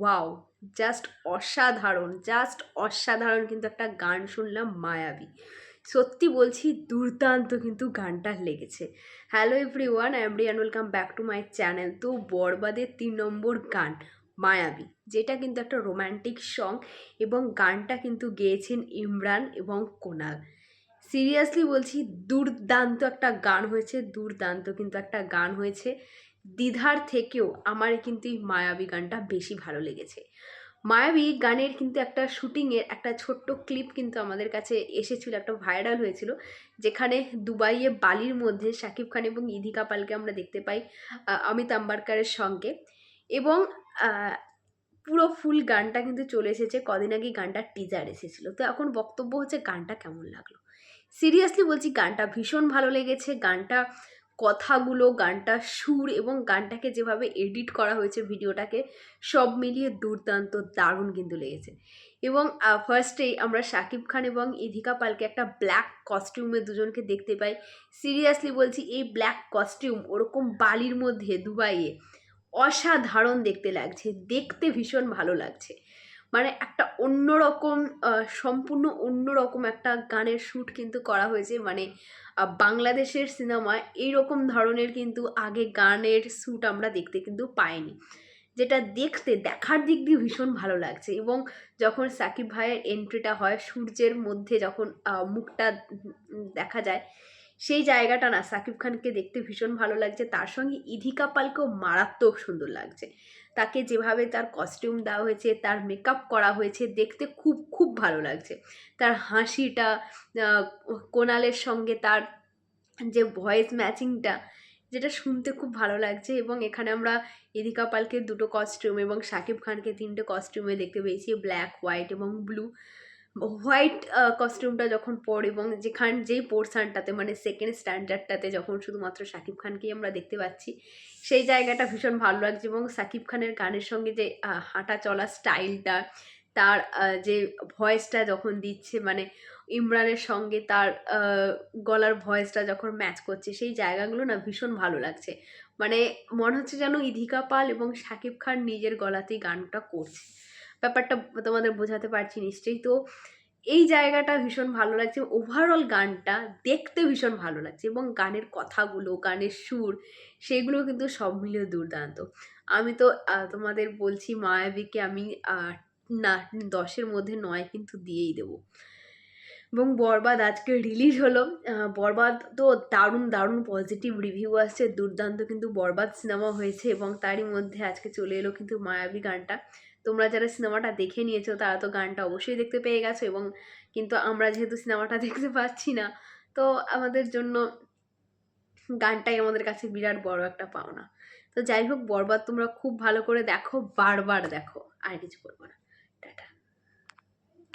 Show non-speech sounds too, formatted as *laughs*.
Wow just অসাধারণ just অসাধারণ কিন্তু একটা গান শুনলাম মায়াবী। সত্যি বলছি, দুর্দান্ত কিন্তু গানটা লেগেছে। Hello everyone every and welcome back to my channel তো বরবাদের তিন নম্বর গান, মায়াবী, যেটা কিন্তু একটা রোম্যান্টিক সং এবং গানটা কিন্তু গেয়েছেন ইমরান এবং কোনাল। সিরিয়াসলি বলছি, দুর্দান্ত একটা গান হয়েছে, দুর্দান্ত কিন্তু একটা গান হয়েছে। দ্বিধার থেকেও আমার কিন্তু এই মায়াবী গানটা বেশি ভালো লেগেছে। মায়াবী গানের কিন্তু একটা শুটিংয়ের একটা ছোট্ট ক্লিপ কিন্তু আমাদের কাছে এসেছিল, একটা ভাইরাল হয়েছিল, যেখানে দুবাইয়ে বালির মধ্যে শাকিব খান এবং ইধিকা পালকে আমরা দেখতে পাই অমিত আম্বারকারের সঙ্গে। এবং পুরো ফুল গানটা কিন্তু চলে এসেছে, কদিন আগে গানটার টিজার এসেছিল। তো এখন বক্তব্য হচ্ছে গানটা কেমন লাগল? সিরিয়াসলি বলছি, গানটা ভীষণ ভালো লেগেছে, গানটা কথাগুলো গানটার সুর এবং গানটাকে যেভাবে এডিট করা হয়েছে ভিডিওটাকে, সব মিলিয়ে দুর্দান্ত, দারুণ কিন্তু লেগেছে। এবং ফার্স্টেই আমরা শাকিব খান এবং ইধিকা পালকে একটা ব্ল্যাক কস্টিউমে দুজনকে দেখতে পাই। সিরিয়াসলি বলছি, এই ব্ল্যাক কস্টিউম ওরকম বালির মধ্যে দুবাইয়ে অসাধারণ দেখতে লাগছে, দেখতে ভীষণ ভালো লাগছে। মানে একটা অন্যরকম সম্পূর্ণ অন্যরকম একটা গানের শ্যুট কিন্তু করা হয়েছে। মানে বাংলাদেশের সিনেমায় এইরকম ধরনের কিন্তু আগে গানের শ্যুট আমরা দেখতে কিন্তু পাইনি। যেটা দেখতে, দেখার দিক দিয়ে ভীষণ ভালো লাগছে এবং যখন সাকিব ভাইয়ের এন্ট্রিটা হয়, সূর্যের মধ্যে যখন মুখটা দেখা যায়, সেই জায়গাটা না সাকিব খানকে দেখতে ভীষণ ভালো লাগছে। তার সঙ্গে ইধিকা পালকেও মারাত্মক সুন্দর লাগছে। তাকে যেভাবে তার কস্টিউম দেওয়া হয়েছে, তার মেকআপ করা হয়েছে, দেখতে খুব খুব ভালো লাগছে। তার হাসিটা কোনালের সঙ্গে তার যে ভয়েস ম্যাচিংটা যেটা শুনতে খুব ভালো লাগছে এবং এখানে আমরা ইদিকা পালকে দুটো কস্টিউম এবং শাকিব খানকে তিনটে কস্টিউমে দেখতে পেয়েছি ব্ল্যাক হোয়াইট এবং ব্লু হোয়াইট কস্টিউমটা যখন পরে এবং যেখান, যেই পোর্শনটাতে মানে সেকেন্ড স্ট্যান্ডার্ডটাতে যখন শুধুমাত্র সাকিব খানকেই আমরা দেখতে পাচ্ছি, সেই জায়গাটা ভীষণ ভালো লাগছে এবং সাকিব খানের গানের সঙ্গে যে হাঁটা চলা স্টাইলটা তার যে ভয়েসটা যখন দিচ্ছে মানে ইমরানের সঙ্গে তার গলার ভয়েসটা যখন ম্যাচ করছে, সেই জায়গাগুলো না ভীষণ ভালো লাগছে। মানে মনে হচ্ছে যেন ইধিকা পাল এবং শাকিব খান নিজের গলাতেই গানটা করছে। ব্যাপারটা তোমাদের বোঝাতে পারছি নিশ্চয়ই। তো এই জায়গাটা ভীষণ ভালো লাগছে। ওভারঅল গানটা দেখতে ভীষণ ভালো লাগছে এবং গানের কথাগুলো, গানের সুর, সেগুলো কিন্তু সব মিলিয়ে দুর্দান্ত। আমি তো তোমাদের বলছি মায়াবীকে আমি না, দশের মধ্যে নয় কিন্তু দিয়েই দেবো। এবং বরবাদ আজকে রিলিজ হলো। বরবাদ তো দারুণ দারুণ পজিটিভ রিভিউ আসছে, দুর্দান্ত কিন্তু বরবাদ সিনেমা হয়েছে এবং তারই মধ্যে আজকে চলে এলো কিন্তু মায়াবী গানটা। তোমরা যারা সিনেমাটা দেখে নিয়েছো, তারা তো গানটা অবশ্যই দেখতে পেয়ে গেছো এবং কিন্তু আমরা যেহেতু সিনেমাটা *laughs* দেখতে পাচ্ছি না, তো আমাদের জন্য গানটাই আমাদের কাছে বিরাট বড় একটা পাওনা। তো যাই হোক, বরবাদ তোমরা খুব ভালো করে দেখো, বারবার দেখো, আর কিছু করব না।